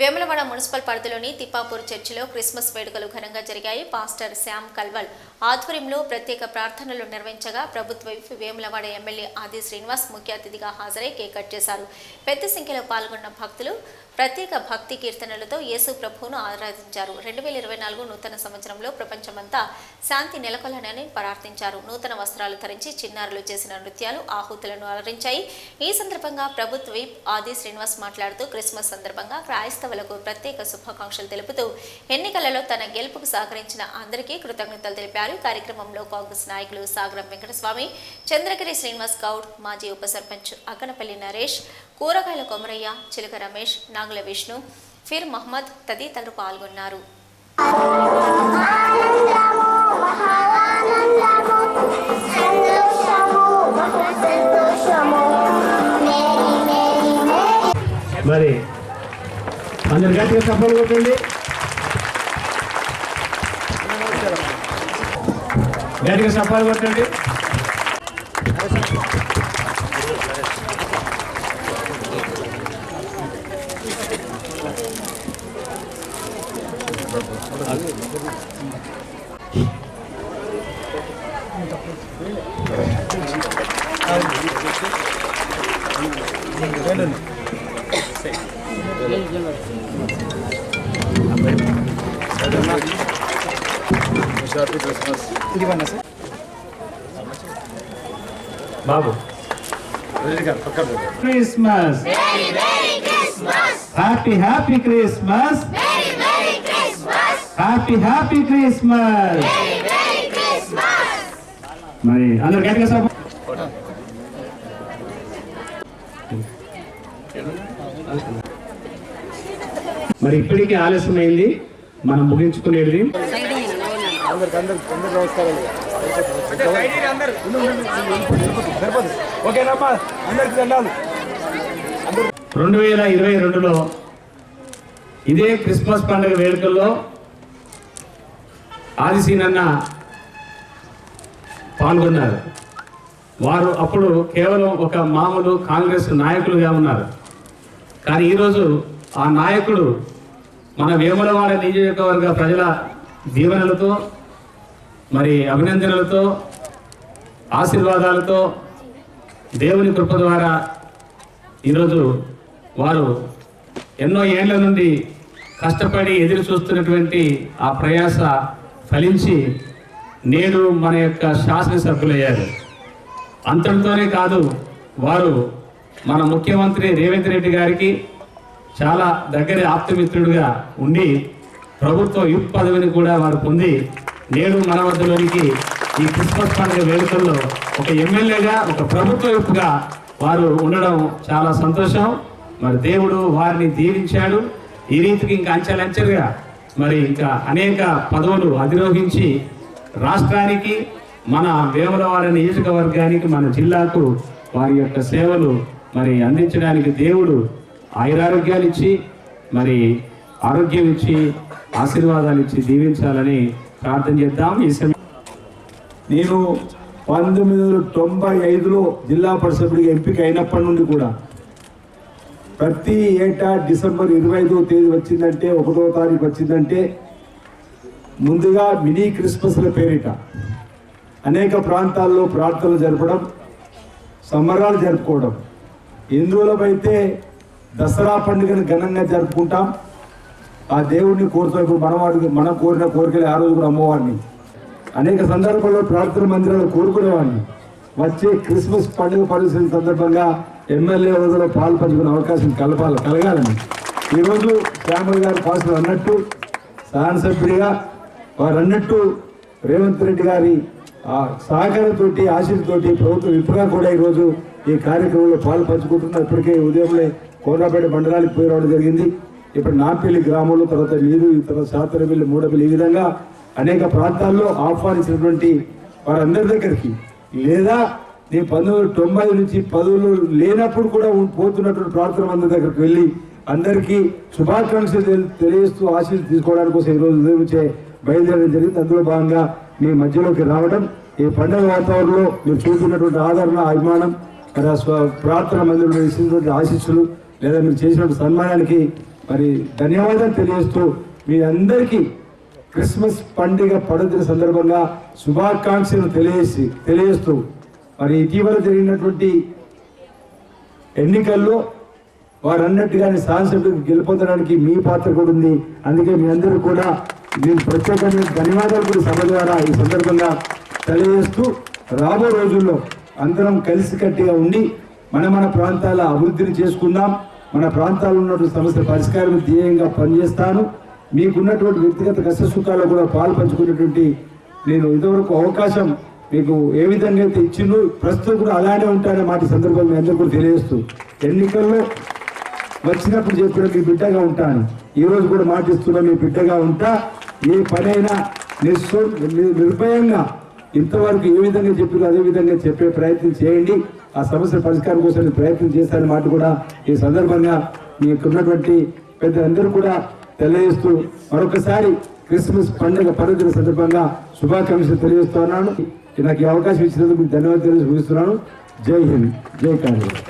Vemulawada municipal పరిధిలోని తిప్పాపూర్ చర్చిలో Christmas వేడుకలు ఘనంగా జరిగాయి. పాస్టర్ శ్యామ్ కల్వల్ ఆధ్వర్యంలో ప్రత్యేక ప్రార్థనలు నిర్వహించగా ప్రభుత్వ వేములవాడ ఎమ్మెల్యే ఆది శ్రీనివాస్ ముఖ్య అతిథిగా హాజరై కేక్ కట్ చేశారు. పెద్ద సంఖ్యలో పాల్గొన్న భక్తులు ప్రత్యేక భక్తి కీర్తనలతో యేసు ప్రభువును ఆరాధించారు. రెండు వేల ఇరవై నాలుగు నూతన సంవత్సరంలో ప్రపంచమంతా శాంతి నెలకొలనని ప్రార్థించారు. నూతన వస్త్రాలు ధరించి చిన్నారులు చేసిన నృత్యాలు ఆహుతులను అలరించాయి. ఈ సందర్భంగా ప్రభుత్వ ఆది శ్రీనివాస్ మాట్లాడుతూ క్రిస్మస్ సందర్భంగా క్రైస్తవులకు ప్రత్యేక శుభాకాంక్షలు తెలుపుతూ ఎన్నికలలో తన గెలుపుకు సహకరించిన అందరికీ కృతజ్ఞతలు తెలిపారు. కార్యక్రమంలో కాంగ్రెస్ నాయకులు సాగరం వెంకటస్వామి చంద్రగిరి శ్రీనివాస్ గౌడ్ మాజీ ఉప సర్పంచ్ అక్కనపల్లి నరేష్ కూరగాయల కొమరయ్య చిలక రమేష్ నాగుల విష్ణు ఫిర్ మహమ్మద్ తదితరులు పాల్గొన్నారు. మరి అందరు గట్టిగా సఫలం కొట్టండి గట్టిగా సఫాలు కొట్టండి బాబు. Christmas. Happy happy Christmas happy happy Christmas మరి అందరు గట్టిగా సఫలం మరి ఇప్పటికీ ఆలస్యమైంది. మనం ముగించుకునేది. ఓకేనమ్మా అందరికి వెళ్ళాలి రెండు వేల ఇరవై రెండులో ఇదే క్రిస్మస్ పండుగ వేడుకల్లో ఆదిశీనన్న పాల్గొన్నారు. వారు అప్పుడు కేవలం ఒక మామూలు కాంగ్రెస్ నాయకులుగా ఉన్నారు. కానీ ఈరోజు ఆ నాయకుడు మన వేములవాడ నియోజకవర్గ ప్రజల దీవెనలతో మరి అభినందనలతో ఆశీర్వాదాలతో దేవుని కృప ద్వారా ఈరోజు వారు ఎన్నో ఏళ్ళ నుండి కష్టపడి ఎదురు చూస్తున్నటువంటి ఆ ప్రయాస ఫలించి నేడు మన యొక్క శాసనసభ్యులయ్యారు. అంతటితోనే కాదు వారు మన ముఖ్యమంత్రి రేవంత్ రెడ్డి గారికి చాలా దగ్గర ఆప్తమిత్రుడిగా ఉండి ప్రభుత్వ యుప్ పదవిని కూడా వారు పొంది నేడు మన వద్దలోనికి ఈ క్రిస్మస్ పండుగ వేడుకల్లో ఒక ఎమ్మెల్యేగా ఒక ప్రభుత్వ యుప్గా వారు ఉండడం చాలా సంతోషం. మరి దేవుడు వారిని దీవించాడు. ఈ రీతికి ఇంకా అంచెలంచెలుగా మరి ఇంకా అనేక పదవులు అధిరోహించి రాష్ట్రానికి మన వేములవాడ నియోజకవర్గానికి మన జిల్లాకు వారి యొక్క సేవలు మరి అందించడానికి దేవుడు ఆయురారోగ్యాలు ఇచ్చి మరి ఆరోగ్యం ఇచ్చి ఆశీర్వాదాలు ఇచ్చి దీవించాలని ప్రార్థన చేద్దాం. ఈ సమయం నేను పంతొమ్మిది వందల తొంభై ఐదులో జిల్లా పరిషత్తుడికి ఎంపిక అయినప్పటి నుండి కూడా ప్రతి ఏటా డిసెంబర్ ఇరవై ఐదో తేదీ వచ్చిందంటే ఒకటో తారీఖు వచ్చిందంటే ముందుగా మినీ క్రిస్మస్ల పేరిట అనేక ప్రాంతాల్లో ప్రార్థనలు జరపడం సంబరాలు జరుపుకోవడం. హిందువులమైతే దసరా పండుగను ఘనంగా జరుపుకుంటాం ఆ దేవుడిని కోరుతాం ఇప్పుడు మనం అడుగు మనం కోరిన కోరికలు ఆ రోజు కూడా అమ్మవారిని. అనేక సందర్భాల్లో ప్రార్థన మందిరాలు కోరుకునేవాడిని. వచ్చే క్రిస్మస్ పండుగ పరిస్థితుల సందర్భంగా ఎమ్మెల్యే హోదాలో పాలు పంచుకునే అవకాశం కలపాలి కలగాలని. ఈరోజు శ్యామల్ గారు పాస్టర్ అన్నట్టు శాసనసభ్యుడిగా వారు అన్నట్టు రేవంత్ రెడ్డి గారి ఆ సహకారంతోటి ఆశీర్తోటి ప్రభుత్వం విప్పుగా కూడా ఈరోజు ఈ కార్యక్రమంలో పాలు పంచుకుంటున్నారు. ఇప్పటికే ఉదయంలో కోనరాపేట మండలానికి పోయి రావడం జరిగింది. ఇప్పుడు నాంపల్లి గ్రామంలో తర్వాత నీరు తర్వాత శాతరపల్లి మూడపల్లి ఈ విధంగా అనేక ప్రాంతాల్లో ఆహ్వానించినటువంటి వారందరి దగ్గరికి. లేదా నేను పంతొమ్మిది తొంభై నుంచి పదవులు లేనప్పుడు కూడా పోతున్నటువంటి ప్రార్థన అందరి దగ్గరికి వెళ్ళి అందరికీ శుభాకాంక్షలు తెలి- తెలియజేస్తూ ఆశీస్సు తీసుకోవడానికి కోసం ఈరోజు ఉదయం నుంచే బయలుదేరడం జరిగింది. అందులో భాగంగా మీ మధ్యలోకి రావడం ఈ పండుగ వాతావరణంలో మీరు చూస్తున్నటువంటి ఆదరణ అభిమానం మరి ప్రార్థన మందిరంలో ఇచ్చినటువంటి ఆశీస్సులు లేదా మీరు చేసిన సన్మానానికి మరి ధన్యవాదాలు తెలియజేస్తూ మీ అందరికీ క్రిస్మస్ పండుగ పడుతున్న సందర్భంగా శుభాకాంక్షలు తెలియజేసి తెలియజేస్తూ మరి ఇటీవల జరిగినటువంటి ఎన్నికల్లో వారు అన్నట్టుగానే శాసనసభ్యులకు గెలుపొందడానికి మీ పాత్ర కూడా ఉంది. అందుకే మీ అందరూ కూడా నేను ప్రత్యేకమైన ధన్యవాదాలు కూడా సభ ద్వారా ఈ సందర్భంగా తెలియజేస్తూ రాబో రోజుల్లో అందరం కలిసికట్టుగా ఉండి మన మన ప్రాంతాల అభివృద్ధిని చేసుకుందాం. మన ప్రాంతాల్లో ఉన్నటువంటి సమస్యల పరిష్కారం ధ్యేయంగా పనిచేస్తాను. మీకున్నటువంటి వ్యక్తిగత కష్ట సుఖాల్లో కూడా పాలు పంచుకునేటువంటి నేను ఇంతవరకు అవకాశం మీకు ఏ విధంగా అయితే ఇచ్చిందో ప్రస్తుతం కూడా అలానే ఉంటానే మాట సందర్భంలో మీ అందరూ కూడా తెలియజేస్తూ ఎన్నికల్లో వచ్చినప్పుడు చెప్పిన మీ బిడ్డగా ఉంటాను. ఈ రోజు కూడా మాటిస్తున్నా మీ బిడ్డగా ఉంటా. ఏ పనైనా నిర్భయంగా ఇంతవరకు ఏ విధంగా చెప్పిన అదే విధంగా చెప్పే ప్రయత్నం చేయండి. ఆ సమస్య పరిష్కారం కోసం ప్రయత్నం చేస్తానని మాట కూడా ఈ సందర్భంగా మీకున్నటువంటి పెద్దలందరూ కూడా తెలియజేస్తూ మరొకసారి క్రిస్మస్ పండుగ పర్వదిన సందర్భంగా శుభాకాంక్షలు తెలియజేస్తున్నాను నాకు ఈ అవకాశం ఇచ్చినందుకు ధన్యవాదాలు తెలియజేస్తున్నాను జై హింద్. జై కాంగ్రెస్